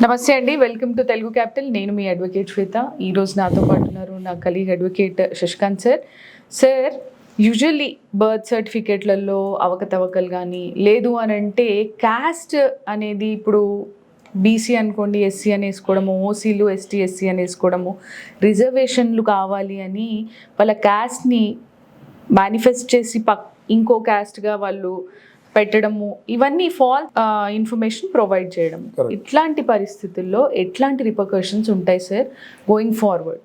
నమస్తే అండి welcome to Telugu Capital. నేను మీ అడ్వకేట్ శ్వేత. ఈరోజు నాతో పాటు ఉన్నారు నా colleague advocate Shashikanth sir. Sir usually birth సర్టిఫికేట్లలో అవకతవకలు కానీ లేదు అని అంటే క్యాస్ట్ అనేది ఇప్పుడు బీసీ అనుకోండి ఎస్సీ అని వేసుకోవడము ఓసీలు ఎస్టీ ఎస్సీ అని వేసుకోవడము రిజర్వేషన్లు కావాలి అని వాళ్ళ క్యాస్ట్ని మేనిఫెస్ట్ చేసి పక్ ఇంకో క్యాస్ట్గా వాళ్ళు పెట్టడము ఇవన్నీ ఫాల్ ఇన్ఫర్మేషన్ ప్రొవైడ్ చేయడం. ఇట్లాంటి పరిస్థితుల్లో ఎట్లాంటి రిపర్కషన్స్ ఉంటాయి సార్ గోయింగ్ ఫార్వర్డ్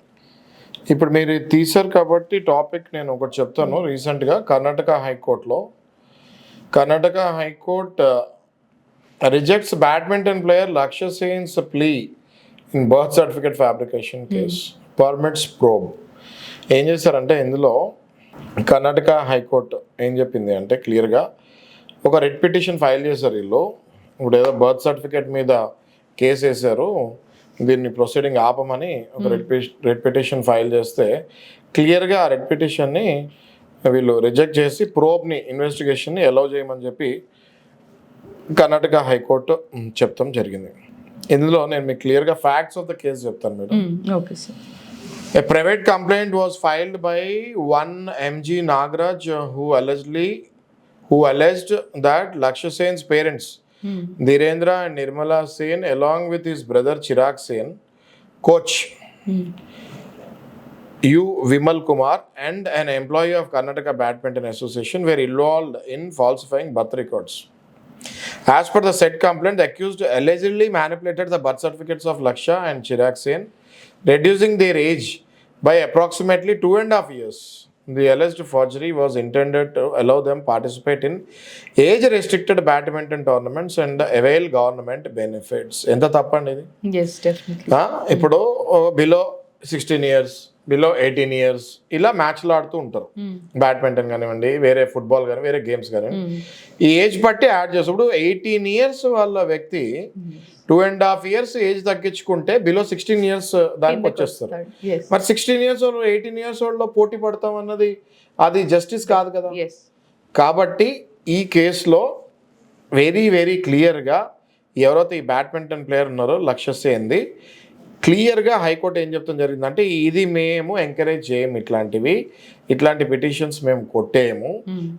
ఇప్పుడు మీరు తీశారు కాబట్టి టాపిక్ నేను ఒకటి చెప్తాను రీసెంట్గా కర్ణాటక హైకోర్టులో Karnataka high court rejects badminton player Lakshya Sen's plea in birth certificate fabrication case permits probe ఏం చేశారంటే ఇందులో కర్ణాటక హైకోర్టు ఏం చెప్పింది అంటే క్లియర్గా ఒక రెడ్ పిటిషన్ ఫైల్ చేశారు వీళ్ళు. ఇప్పుడు ఏదో బర్త్ సర్టిఫికేట్ మీద కేసు వేశారు. దీన్ని ప్రొసీడింగ్ ఆపమని ఒక రెడ్ రెడ్ పిటిషన్ ఫైల్ చేస్తే క్లియర్గా ఆ రెడ్ పిటిషన్ని వీళ్ళు రిజెక్ట్ చేసి ప్రోబ్ని ఇన్వెస్టిగేషన్ని అలౌ చేయమని చెప్పి కర్ణాటక హైకోర్టు చెప్తాం జరిగింది. ఇందులో నేను మీకు క్లియర్గా ఫ్యాక్ట్స్ ఆఫ్ ద కేసు చెప్తాను madam. Okay sir A private complaint was filed by one MG Nagraj who allegedly who alleged that Lakshya Sen's parents, hmm. Dhirendra and Nirmala Sen, along with his brother Chirag Sen, coach hmm. U. Vimal Kumar, and an employee of Karnataka Badminton Association were involved in falsifying birth records. As per the said complaint, the accused allegedly manipulated the birth certificates of Laksha and Chirag Sen, reducing their age by approximately two and a half years. The alleged forgery was intended to allow them participate in age restricted badminton tournaments and avail government benefits ఎంత తప్పండి ఇది? ఇప్పుడు below sixteen years below eighteen years ఇలా మ్యాచ్లు ఆడుతూ ఉంటారు. Badminton కానివ్వండి వేరే ఫుట్బాల్ కానీ వేరే గేమ్స్ కానివ్వండి ఈ ఏజ్ బట్టి యాడ్ చేసి ఇప్పుడు ఎయిటీన్ ఇయర్స్ వాళ్ళ వ్యక్తి two and half years age తగ్గించుకుంటే బిలో సిక్స్టీన్ ఇయర్స్ దానికి వచ్చేస్తారు. మరి సిక్స్టీన్ ఇయర్స్ వాళ్ళు ఎయిటీన్ ఇయర్స్ వాళ్ళలో పోటీ పడతాం అన్నది అది జస్టిస్ కాదు కదా. కాబట్టి ఈ కేసులో వెరీ వెరీ క్లియర్గా ఎవరైతే ఈ బ్యాడ్మింటన్ ప్లేయర్ ఉన్నారో లక్ష్య సేంది క్లియర్గా హైకోర్టు ఏం చెప్తాం జరిగిందంటే ఇది మేము ఎంకరేజ్ చేయము ఇట్లాంటివి. ఇట్లాంటి పిటిషన్స్ మేము కొట్టేయము.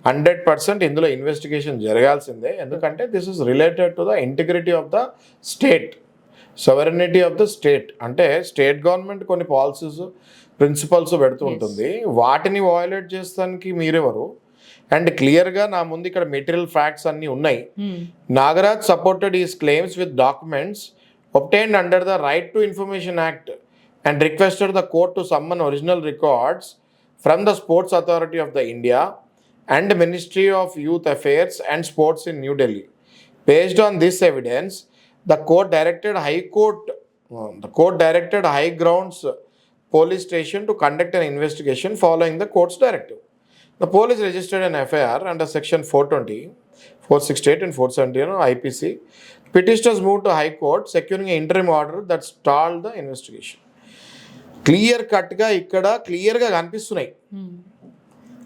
హండ్రెడ్ పర్సెంట్ ఇందులో ఇన్వెస్టిగేషన్ జరగాల్సిందే. ఎందుకంటే this is related to the integrity of the state sovereignty of the state అంటే స్టేట్ గవర్నమెంట్ కొన్ని పాలసీస్ ప్రిన్సిపల్స్ పెడుతూ ఉంటుంది. వాటిని వయోలేట్ చేస్తానికి మీరెవరు? అండ్ క్లియర్గా నా ముందు ఇక్కడ మెటీరియల్ ఫ్యాక్ట్స్ అన్నీ ఉన్నాయి. Nagaraj supported his claims with documents obtained under the Right to Information Act and requested the court to summon original records from the Sports Authority of the India and Ministry of Youth Affairs and Sports in New Delhi. Based on this evidence, the court directed High Court, uh, the court directed High Grounds Police Station to conduct an investigation following the court's directive. The police registered an FIR under Section 420, 468, and 471 IPC. Petitioners moved to High Court, securing an interim order that stalled the investigation. Clear కట్గా ఇక్కడ క్లియర్గా కనిపిస్తున్నాయి.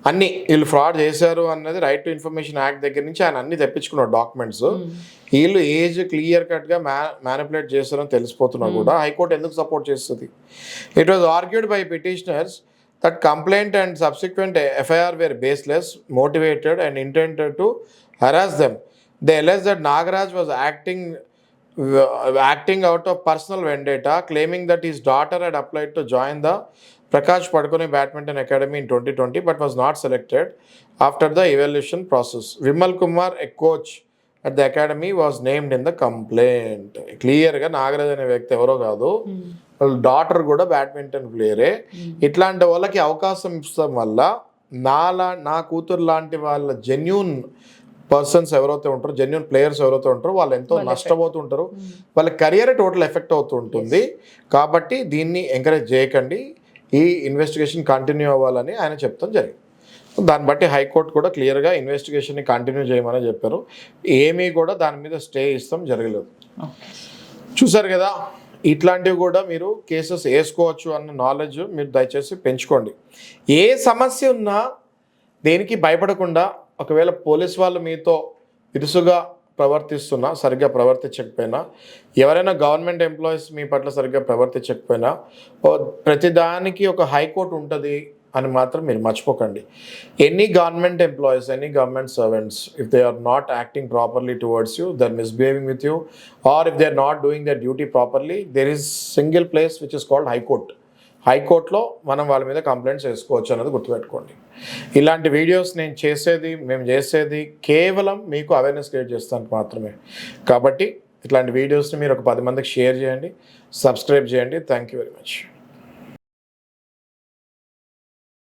అన్ని వీళ్ళు fraud చేశారు అన్నది right to information act దగ్గర నుంచి ఆయన అన్ని తెప్పించుకున్నారు డాక్యుమెంట్స్ వీళ్ళు ఏజ్ క్లియర్ కట్గా మ్యా మ్యానిపులేట్ చేస్తారని తెలిసిపోతున్నా కూడా హైకోర్టు ఎందుకు సపోర్ట్ చేస్తుంది? It was argued by petitioners that complaint and subsequent FIR were baseless motivated and intended to harass them they alleged that Nagaraj was acting acting out of personal vendetta claiming that his daughter and applied to join the Prakash Padukone badminton academy in twenty twenty but was not selected after the evaluation process Vimal Kumar a coach at the academy was named in the complaint క్లియర్గా నాగరాజ్ అనే వ్యక్తి ఎవరో కాదు. Hmm. వాళ్ళ daughter కూడా badminton ప్లేయరే hmm. ఇట్లాంటి వాళ్ళకి అవకాశం ఇవ్వడం వల్ల నా లా నా కూతురు లాంటి వాళ్ళ జెన్యున్ పర్సన్స్ ఎవరైతే ఉంటారో జెన్యున్ ప్లేయర్స్ ఎవరైతే ఉంటారో వాళ్ళు ఎంతో నష్టపోతుంటారు. వాళ్ళ కెరియర్ టోటల్ ఎఫెక్ట్ అవుతూ ఉంటుంది కాబట్టి దీన్ని ఎంకరేజ్ చేయకండి. ఈ ఇన్వెస్టిగేషన్ కంటిన్యూ అవ్వాలని ఆయన చెప్తాం జరిగింది. దాన్ని బట్టి హైకోర్టు కూడా క్లియర్గా ఇన్వెస్టిగేషన్ని కంటిన్యూ చేయమని చెప్పారు. ఏమీ కూడా దాని మీద స్టే ఇస్తాం జరగలేదు. చూసారు కదా ఇట్లాంటివి కూడా మీరు కేసెస్ వేసుకోవచ్చు అన్న నాలెడ్జ్ మీరు దయచేసి పెంచుకోండి. ఏ సమస్య ఉన్నా దేనికి భయపడకుండా ఒకవేళ పోలీస్ వాళ్ళు మీతో ఇరుసుగా ప్రవర్తిస్తున్నా సరిగ్గా ప్రవర్తించకపోయినా ఎవరైనా గవర్నమెంట్ ఎంప్లాయీస్ మీ పట్ల సరిగ్గా ప్రవర్తించకపోయినా ప్రతిదానికి ఒక హైకోర్టు ఉంటుంది అని మాత్రం మీరు మర్చిపోకండి. Any government employees any government servants if they are not acting properly towards you or misbehaving with you or if they are not doing their duty properly there is single place which is called high court హైకోర్టులో మనం వాళ్ళ మీద complaints వేసుకోవచ్చు అన్నది గుర్తుపెట్టుకోండి. ఇలాంటి videos నేను చేసేది మేము చేసేది కేవలం మీకు అవేర్నెస్ క్రియేట్ చేస్తానికి మాత్రమే. కాబట్టి ఇట్లాంటి వీడియోస్ని మీరు ఒక పది మందికి షేర్ చేయండి సబ్స్క్రైబ్ చేయండి. Thank you very much